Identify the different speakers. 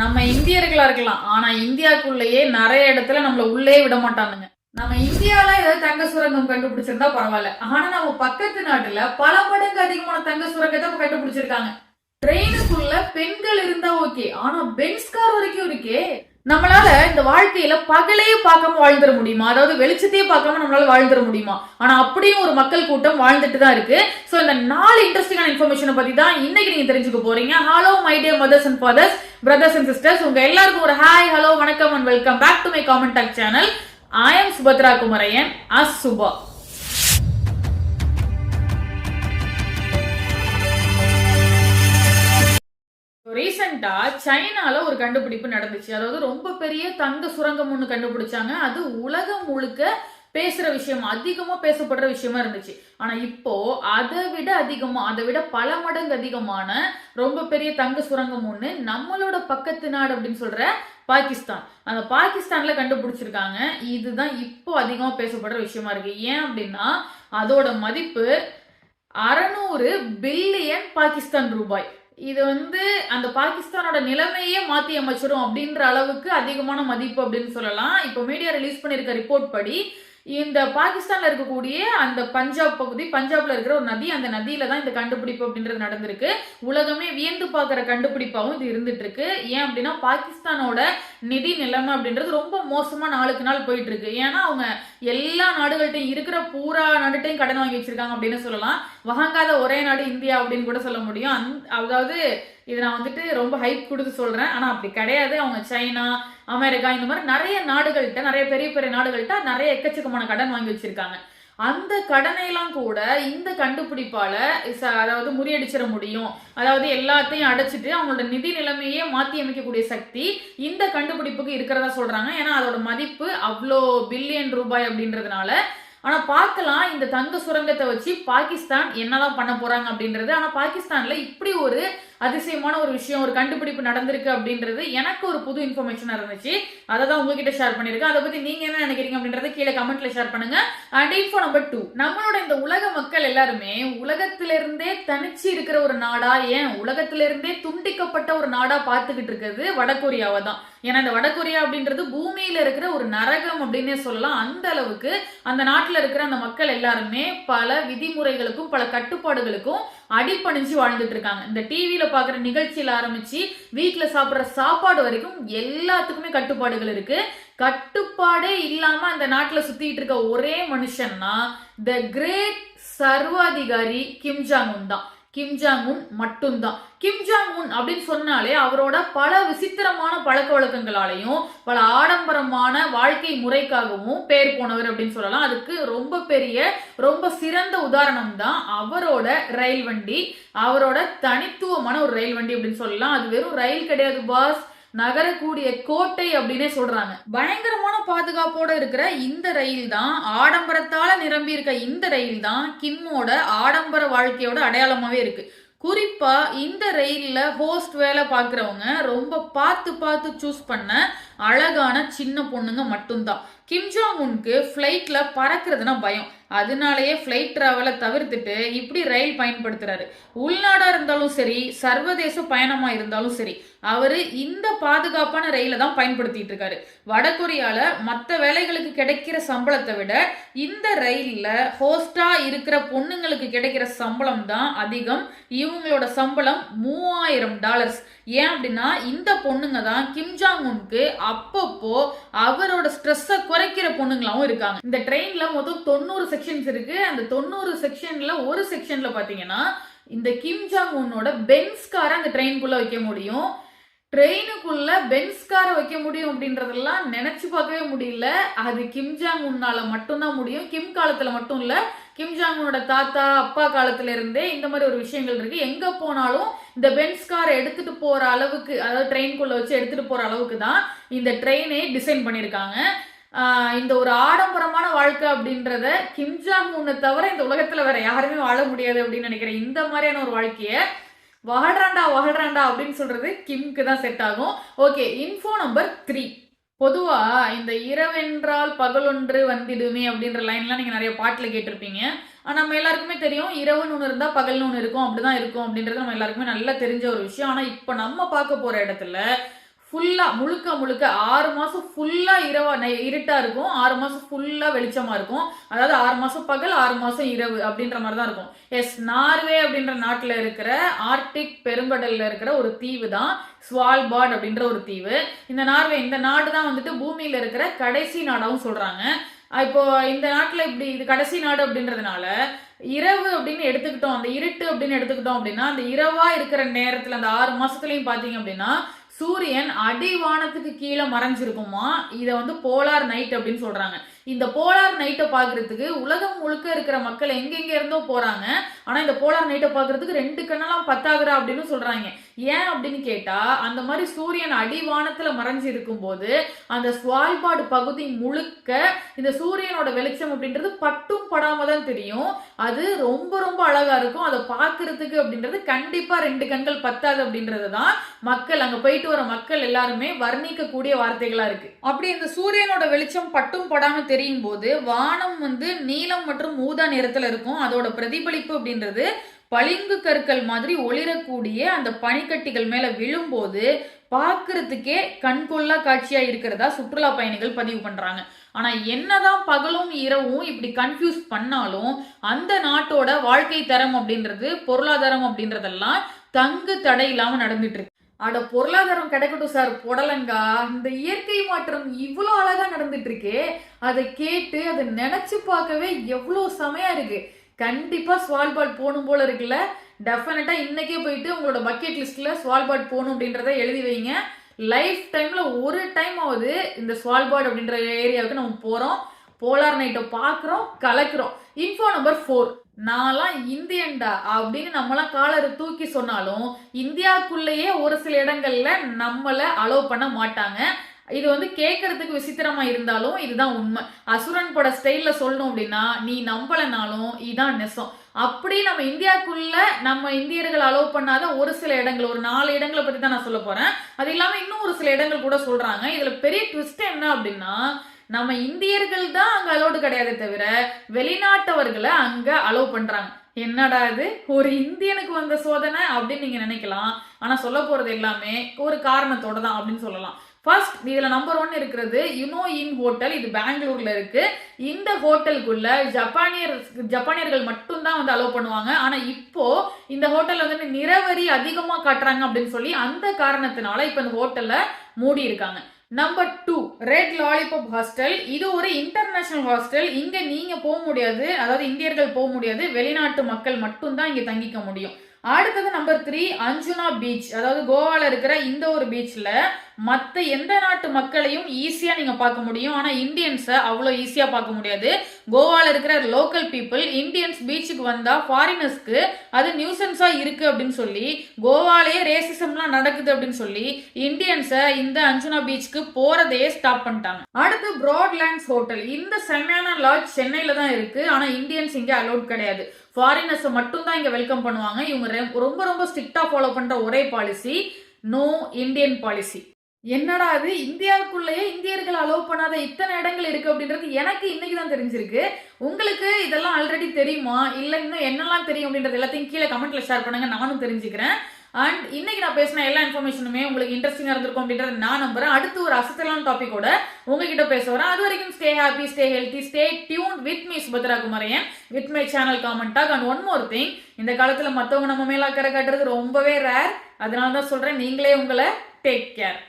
Speaker 1: நம்ம இந்தியர்களா இருக்கலாம். ஆனா இந்தியாக்குள்ளேயே நிறைய இடத்துல நம்மள உள்ளே விட மாட்டானுங்க. நம்ம இந்தியால ஏதாவது தங்க சுரங்கம் கண்டுபிடிச்சிருந்தா பரவாயில்ல. ஆனா நம்ம பக்கத்து நாட்டுல பல மடங்கு அதிகமான தங்க சுரங்கத்தை கண்டுபிடிச்சிருக்காங்க. ட்ரெயினுக்குள்ள பெண்கள் இருந்தா ஓகே ஆனா பென்ஸ் கார் வரைக்கும் இருக்கே. நம்மளால இந்த வாழ்க்கையில பகலையே பார்க்காம வாழ்ந்துட முடியுமா? அதாவது வெளிச்சத்தையே பார்க்காம நம்மளால வாழ்ந்துட முடியுமா? ஆனா அப்படியும் ஒரு மக்கள் கூட்டம் வாழ்ந்துட்டு தான் இருக்கு. சோ இந்த நாலு இன்ட்ரெஸ்டிங்கான இன்ஃபர்மேஷனை பத்தி தான் இன்னைக்கு நீங்க தெரிஞ்சுக்க போறீங்க. Hello my dear mothers and fathers brothers and sisters உங்க எல்லாருக்கும் ஒரு ஹாய் ஹலோ வணக்கம் and welcome back to my comment talk channel I am Subhadra Kumaraiyan as Subha ரீசெண்டா சைனால ஒரு கண்டுபிடிப்பு நடந்துச்சு. அதாவது ரொம்ப பெரிய தங்க சுரங்கம் ஒண்ணு கண்டுபிடிச்சாங்க. அது உலகம் முழுக்க பேசுற விஷயம் அதிகமா பேசப்படுற விஷயமா இருந்துச்சு. ஆனா இப்போ அதை விட அதிகமா அதை விட பல மடங்கு அதிகமான ரொம்ப பெரிய தங்க சுரங்கம் ஒண்ணு நம்மளோட பக்கத்து நாடு அப்படின்னு சொல்ற பாகிஸ்தான். அந்த பாகிஸ்தான்ல கண்டுபிடிச்சிருக்காங்க. இதுதான் இப்போ அதிகமா பேசப்படுற விஷயமா இருக்கு. ஏன் அப்படின்னா அதோட மதிப்பு அறநூறு பில்லியன் பாகிஸ்தான் ரூபாய். இது வந்து அந்த பாகிஸ்தானோட நிலைமையே மாத்தி அமைச்சிரும் அப்படின்ற அளவுக்கு அதிகமான மதிப்பு அப்படின்னு சொல்லலாம். இப்போ மீடியா ரிலீஸ் பண்ணிருக்க ரிப்போர்ட் படி இந்த பாகிஸ்தான்ல இருக்கக்கூடிய அந்த பஞ்சாப் பகுதி பஞ்சாப்ல இருக்கிற ஒரு நதி அந்த நதியில தான் இந்த கண்டுபிடிப்பு அப்படின்றது நடந்திருக்கு. உலகமே வியந்து பார்க்குற கண்டுபிடிப்பாகவும் இது இருந்துட்டு இருக்கு ஏன் அப்படின்னா பாகிஸ்தானோட நிதி நிலைமை அப்படின்றது ரொம்ப மோசமா நாளுக்கு நாள் போயிட்டு இருக்கு ஏன்னா அவங்க எல்லா நாடுகள்கிட்டையும் இருக்கிற பூரா நாடுகிட்டையும் கடன் வாங்கி வச்சிருக்காங்க அப்படின்னு சொல்லலாம். வாங்காத ஒரே நாடு இந்தியா அப்படின்னு கூட சொல்ல முடியும். அந் அதாவது இது நான் வந்துட்டு ரொம்ப ஹைப் கொடுத்து சொல்றேன். ஆனா அப்படி கிடையாது. அவங்க சைனா அமெரிக்கா இந்த மாதிரி நிறைய நாடுகள்கிட்ட நிறைய பெரிய பெரிய நாடுகள்கிட்ட நிறைய எக்கச்சக்கமான கடன் வாங்கி வச்சிருக்காங்க. அந்த கடனையெல்லாம் கூட இந்த கண்டுபிடிப்பால ச- அதாவது முறியடிச்சிட முடியும். அதாவது எல்லாத்தையும் அடைச்சிட்டு அவங்களோட நிதி நிலைமையே மாற்றி அமைக்கக்கூடிய சக்தி இந்த கண்டுபிடிப்புக்கு இருக்கிறதா சொல்றாங்க. ஏன்னா அதோட மதிப்பு அவ்வளோ பில்லியன் ரூபாய் அப்படின்றதுனால. ஆனா பார்க்கலாம். இந்த தங்க சுரங்கத்தை வச்சு பாகிஸ்தான் என்னதான் பண்ண போறாங்க அப்படின்றது. ஆனா பாகிஸ்தான்ல இப்படி ஒரு அதிசயமான ஒரு விஷயம் ஒரு கண்டுபிடிப்பு நடந்திருக்கு அப்படின்றது எனக்கு ஒரு புது இன்ஃபர்மேஷனாக இருந்துச்சு. அதை தான் உங்ககிட்ட ஷேர் பண்ணியிருக்கேன். அதை பற்றி நீங்கள் என்ன நினைக்கிறீங்க அப்படின்றத கீழே கமெண்ட்ல ஷேர் பண்ணுங்க. அண்ட் இன்ஃபோ நம்பர் டூ நம்மளோட இந்த உலக மக்கள் எல்லாருமே உலகத்திலிருந்தே தனிச்சு இருக்கிற ஒரு நாடா ஏன் உலகத்திலிருந்தே துண்டிக்கப்பட்ட ஒரு நாடா பார்த்துக்கிட்டு இருக்கிறது வடகொரியாவை தான். ஏன்னா இந்த வடகொரியா அப்படின்றது பூமியில இருக்கிற ஒரு நரகம் அப்படின்னே சொல்லலாம். அந்த அளவுக்கு அந்த நாட்டில் இருக்கிற அந்த மக்கள் எல்லாருமே பல விதிமுறைகளுக்கும் பல கட்டுப்பாடுகளுக்கும் அடிப்பணிஞ்சு வாழ்ந்துட்டு இருக்காங்க இந்த டிவியில பாக்குற நிகழ்ச்சியில ஆரம்பிச்சு வீட்டுல சாப்பிடுற சாப்பாடு வரைக்கும் எல்லாத்துக்குமே கட்டுப்பாடுகள் இருக்கு. கட்டுப்பாடே இல்லாம அந்த நாட்டுல சுத்திட்டு இருக்க ஒரே மனுஷன்னா த கிரேட் சர்வாதிகாரி கிம்ஜாங் உன் தான். கிம் ஜாங் உன் மட்டும்தான். கிம் ஜாங் உன் அப்படின்னு சொன்னாலே அவரோட பல விசித்திரமான பழக்க வழக்கங்களாலையும் பல ஆடம்பரமான வாழ்க்கை முறைக்காகவும் பேர் போனவர் அப்படின்னு சொல்லலாம். அதுக்கு ரொம்ப பெரிய ரொம்ப சிறந்த உதாரணம் தான் அவரோட ரயில் வண்டி. அவரோட தனித்துவமான ஒரு ரயில் வண்டி அப்படின்னு சொல்லலாம். அது வெறும் ரயில் கிடையாது பாஸ் நகரக்கூடிய கோட்டை அப்படின்னே சொல்றாங்க. பயங்கரமான பாதுகாப்போட இருக்கிற இந்த ரயில் தான் ஆடம்பரத்தால நிரம்பி இருக்க இந்த ரயில் தான் கிம்மோட ஆடம்பர வாழ்க்கையோட அடையாளமாவே இருக்கு. குறிப்பா இந்த ரயில்ல ஹோஸ்ட் வேலை பார்க்குறவங்க ரொம்ப பார்த்து பார்த்து சூஸ் பண்ண அழகான சின்ன பொண்ணுங்க மட்டும்தான். கிம்ஜாங் உன்க்கு ஃப்ளைட்ல பறக்கிறதுனா பயம். அதனாலயே ஃப்ளைட் ட்ராவலை தவிர்த்துட்டு இப்படி ரயில் பயன்படுத்துறாரு. உள்நாடா இருந்தாலும் சரி சர்வதேச பயணமா இருந்தாலும் சரி அவரு இந்த பாதுகாப்பான ரயிலை தான் பயன்படுத்திட்டு இருக்காரு. வடகொரியால மற்ற வேலைகளுக்கு கிடைக்கிற சம்பளத்தை விட இந்த ரயில்ல ஹோஸ்டா இருக்கிற பொண்ணுங்களுக்கு கிடைக்கிற சம்பளம் தான் அதிகம். இவங்களோட சம்பளம் மூவாயிரம் டாலர்ஸ். ஏன் அப்படின்னா இந்த பொண்ணுங்க தான் கிம்ஜாங் உனுக்கு அப்பப்போ அவரோட ஸ்ட்ரெஸ்ஸை குறைக்கிற பொண்ணுங்களாவும் இருக்காங்க. இந்த ட்ரெயின்ல மொத்தம் தொண்ணூறு செக்ஷன்ஸ் இருக்கு. அந்த தொண்ணூறு செக்ஷன்ல ஒரு செக்ஷன்ல பாத்தீங்கன்னா இந்த கிம் ஜாங் உன்னோட பென்ஸ் காரை அந்த ட்ரெயின்குள்ள வைக்க முடியும். ட்ரெயினுக்குள்ள பென்ஸ் காரை வைக்க முடியும் அப்படின்றதெல்லாம் நினைச்சு பார்க்கவே முடியல. அது கிம் ஜாங் உன்னால மட்டும்தான் முடியும். கிம் காலத்துல மட்டும் இல்ல. கிம் ஜாங் உன்னோட தாத்தா அப்பா காலத்துல இருந்தே இந்த மாதிரி ஒரு விஷயங்கள் இருக்கு. எங்க போனாலும் இந்த பென்ஸ் காரை எடுத்துட்டு போற அளவுக்கு அதாவது ட்ரெயின்குள்ள வச்சு எடுத்துட்டு போற அளவுக்கு தான் இந்த ட்ரெயினே டிசைன் பண்ணியிருக்காங்க. இந்த ஒரு ஆடம்பரமான வாழ்க்கை அப்படின்றத கிம்ஜாங் உன்னை தவிர இந்த உலகத்துல வேற யாருமே வாழ முடியாது அப்படின்னு நினைக்கிறேன். இந்த மாதிரியான ஒரு வாழ்க்கைய வாழ்றாண்டா வாழ்றாண்டா அப்படின்னு சொல்றது கிம்க்கு தான் செட் ஆகும். ஓகே இன்ஃபோ நம்பர் த்ரீ பொதுவா இந்த இரவென்றால் பகலொன்று வந்திடுமே அப்படின்ற லைன்லாம் நீங்க நிறைய பாட்டுல கேட்டிருப்பீங்க. ஆனா நம்ம எல்லாருக்குமே தெரியும் இரவுன்னு ஒன்று இருந்தா பகல்னு ஒன்று இருக்கும் அப்படிதான் இருக்கும் அப்படின்றது நம்ம எல்லாருக்குமே நல்லா தெரிஞ்ச ஒரு விஷயம். ஆனா இப்போ நம்ம பார்க்க போற இடத்துல ஃபுல்லாக முழுக்க முழுக்க ஆறு மாதம் ஃபுல்லாக இரவா இருட்டாக இருக்கும். ஆறு மாதம் ஃபுல்லாக வெளிச்சமாக இருக்கும். அதாவது ஆறு மாதம் பகல் ஆறு மாதம் இரவு அப்படின்ற மாதிரி தான் இருக்கும். எஸ் நார்வே அப்படின்ற நாட்டில் இருக்கிற ஆர்டிக் பெருங்கடலில் இருக்கிற ஒரு தீவு தான் ஸ்வால்பார்ட் அப்படின்ற ஒரு தீவு. இந்த நார்வே இந்த நாடு தான் வந்துட்டு பூமியில் இருக்கிற கடைசி நாடாகவும் சொல்கிறாங்க இப்போ இந்த நாட்டில் இப்படி இது கடைசி நாடு அப்படின்றதுனால இரவு அப்படின்னு எடுத்துக்கிட்டோம். அந்த இருட்டு அப்படின்னு எடுத்துக்கிட்டோம் அப்படின்னா அந்த இரவா இருக்கிற நேரத்தில் அந்த ஆறு மாசத்துலயும் பாத்தீங்க அப்படின்னா சூரியன் அடிவானத்துக்கு கீழே மறைஞ்சிருக்குமா? இதை வந்து போலார் நைட் அப்படின்னு சொல்றாங்க. இந்த போலார் நைட்டை பார்க்கறதுக்கு உலகம் முழுக்க இருக்கிற மக்கள் எங்கெங்க இருந்தோ போறாங்க. ஆனா இந்த போலார் நைட்டை பார்க்கறதுக்கு ரெண்டு கண்ணெல்லாம் பத்தாகுறா அப்படின்னு சொல்றாங்க. ஏன் அப்படின்னு கேட்டா அந்த மாதிரி சூரியன் அடிவானத்துல மறைஞ்சு இருக்கும்போது அந்த ஸ்வால்பாடு பகுதி முழுக்க இந்த சூரியனோட வெளிச்சம் அப்படின்றது பட்டும் படாம தான் தெரியும். அது ரொம்ப ரொம்ப அழகா இருக்கும். அதை பார்க்கறதுக்கு அப்படின்றது கண்டிப்பா ரெண்டு கண்கள் பத்தாது அப்படின்றது தான் மக்கள் அங்க போயிட்டு வர மக்கள் எல்லாருமே வர்ணிக்கக்கூடிய வார்த்தைகளா இருக்கு. அப்படி இந்த சூரியனோட வெளிச்சம் பட்டும் படாம தெரியும் போது வானம் வந்து நீலம் மற்றும் ஊதா நிறத்துல இருக்கும். அதோட பிரதிபலிப்பு அப்படின்றது பளிங்கு கற்கள் மாதிரி ஒளிரக்கூடிய அந்த பனிக்கட்டிகள் மேல விழும்போது பார்க்கறதுக்கே கண்கொள்ளா காட்சியா இருக்கிறதா சுற்றுலா பயணிகள் பதிவு பண்றாங்க. ஆனா என்னதான் பகலும் இரவும் இப்படி கன்ஃபியூஸ் பண்ணாலும் அந்த நாட்டோட வாழ்க்கை தரம் அப்படின்றது பொருளாதாரம் அப்படின்றதெல்லாம் தங்கு தடை இல்லாம நடந்துட்டு இருக்கு. அட பொருளாதாரம் கிடைக்கட்டும் சார் புடலங்கா இந்த இயற்கை மாற்றம் இவ்வளோ அழகா நடந்துட்டு இருக்கே அதை கேட்டு அதை நினைச்சு பார்க்கவே எவ்வளோ செமையா இருக்கு. கண்டிப்பா ஸ்வால்பாட் போகணும் போல இருக்குல்ல? டெஃபினட்டா இன்னைக்கே போயிட்டு உங்களோட பக்கெட் லிஸ்ட்ல ஸ்வால்பாட் போகணும் அப்படின்றத எழுதி வைங்க. லைஃப் டைம்ல ஒரு டைம் ஆகுது இந்த ஸ்வால்பாட் அப்படின்ற ஏரியாவுக்கு நம்ம போறோம். போலார் நைட்டை பார்க்குறோம் கலக்குறோம். இன்ஃபோ நம்பர் ஃபோர் நான்லாம் இந்தியன்டா அப்படின்னு நம்மளாம் காலரை தூக்கி சொன்னாலும் இந்தியாவுக்குள்ளேயே ஒரு சில இடங்கள்ல நம்மளை அலோவ் பண்ண மாட்டாங்க. இது வந்து கேட்கறதுக்கு விசித்திரமா இருந்தாலும் இதுதான் உண்மை. அசுரன் பட ஸ்டைல்ல சொல்லணும் அப்படின்னா நீ நம்பலனாலும் இதான் நெசம். அப்படி நம்ம இந்தியாவுக்குள்ள நம்ம இந்தியர்கள் அலோவ் பண்ணாத ஒரு சில இடங்கள் ஒரு நாலு இடங்களை பத்தி தான் நான் சொல்ல போறேன். அது இல்லாம இன்னும் ஒரு சில இடங்கள் கூட சொல்றாங்க. இதுல பெரிய ட்விஸ்ட் என்ன அப்படின்னா நம்ம இந்தியர்கள் தான் அங்க அலோடு கிடையாதே தவிர வெளிநாட்டவர்களை அங்க அலோவ் பண்றாங்க. என்னடா இது? ஒரு இந்தியனுக்கு வந்த சோதனை அப்படின்னு நீங்க நினைக்கலாம். ஆனா சொல்ல போறது எல்லாமே ஒரு காரணத்தோட தான் அப்படின்னு சொல்லலாம். ஃபர்ஸ்ட் இதுல நம்பர் ஒன் இருக்கிறது யுனோ இன் ஹோட்டல் இது பெங்களூர்ல இருக்கு. இந்த ஹோட்டலுக்குள்ள ஜப்பானியர் ஜப்பானியர்கள் மட்டும்தான் வந்து அலோவ் பண்ணுவாங்க. ஆனா இப்போ இந்த ஹோட்டல்ல வந்து நிறவரி அதிகமா காட்டுறாங்க அப்படின்னு சொல்லி அந்த காரணத்தினால இப்ப இந்த ஹோட்டல்ல மூடி இருக்காங்க number two red lollipop hostel இது ஒரு இன்டர்நேஷனல் ஹாஸ்டல் இங்கே நீங்கள் போக முடியாது. அதாவது இந்தியர்கள் போக முடியாது. வெளிநாட்டு மக்கள் மட்டும்தான் இங்கே தங்கிக்க முடியும். அடுத்தது நம்பர் த்ரீ அஞ்சுனா பீச் அதாவது கோவால இருக்கிற இந்த ஒரு பீச்ல மற்ற எந்த நாட்டு மக்களையும் ஈஸியா நீங்க பார்க்க முடியும். ஆனா இந்தியன்ஸை அவ்வளோ ஈஸியா பார்க்க முடியாது. கோவால இருக்கிற லோக்கல் பீப்புள் இந்தியன்ஸ் பீச்சுக்கு வந்தா ஃபாரினர்ஸ்க்கு அது நியூசன்ஸா இருக்கு அப்படின்னு சொல்லி கோவாலேயே ரேசிசம்லாம் நடக்குது அப்படின்னு சொல்லி இந்தியன்ஸை இந்த அஞ்சுனா பீச்சுக்கு போறதையே ஸ்டாப் பண்ணிட்டாங்க. அடுத்து ப்ராட்லேண்ட்ஸ் ஹோட்டல் இந்த செம்மையான லாட்ஜ் சென்னையில தான் இருக்கு. ஆனா இந்தியன்ஸ் இங்க அலோட் கிடையாது. ஃபாரினர்ஸை மட்டும்தான் இங்கே வெல்கம் பண்ணுவாங்க. இவங்க ரொம்ப ரொம்ப ஸ்ட்ரிக்டாக ஃபாலோ பண்ணுற ஒரே பாலிசி நோ இந்தியன் பாலிசி என்னடா அது இந்தியாவுக்குள்ளேயே இந்தியர்கள் அலோவ் பண்ணாத இத்தனை இடங்கள் இருக்கு அப்படின்றது எனக்கு இன்னைக்கு தான் தெரிஞ்சிருக்கு. உங்களுக்கு இதெல்லாம் ஆல்ரெடி தெரியுமா? இல்லை இன்னும் என்னெல்லாம் தெரியும் அப்படின்றது எல்லாத்தையும் கீழே கமெண்ட்ல ஷேர் பண்ணுங்க. நானும் தெரிஞ்சுக்கிறேன். அண்ட் இன்னைக்கு நான் பேசின எல்லா இன்ஃபர்மேஷனுமே உங்களுக்கு இன்ட்ரெஸ்டிங்காக இருந்திருக்கும் அப்படின்றத நான் நம்புறேன். அடுத்து ஒரு அசத்தலான டாபிக்கோட உங்ககிட்ட பேச வரேன் அது வரைக்கும் stay happy stay healthy stay tuned with me Subhadra Kumaraiyan with my channel comment talk and one more thing இந்த காலத்தில் மற்றவங்க நம்ம மேலே அக்கறை காட்டுறது ரொம்பவே ரேர் அதனால தான் சொல்கிறேன் நீங்களே உங்களை டேக் கேர்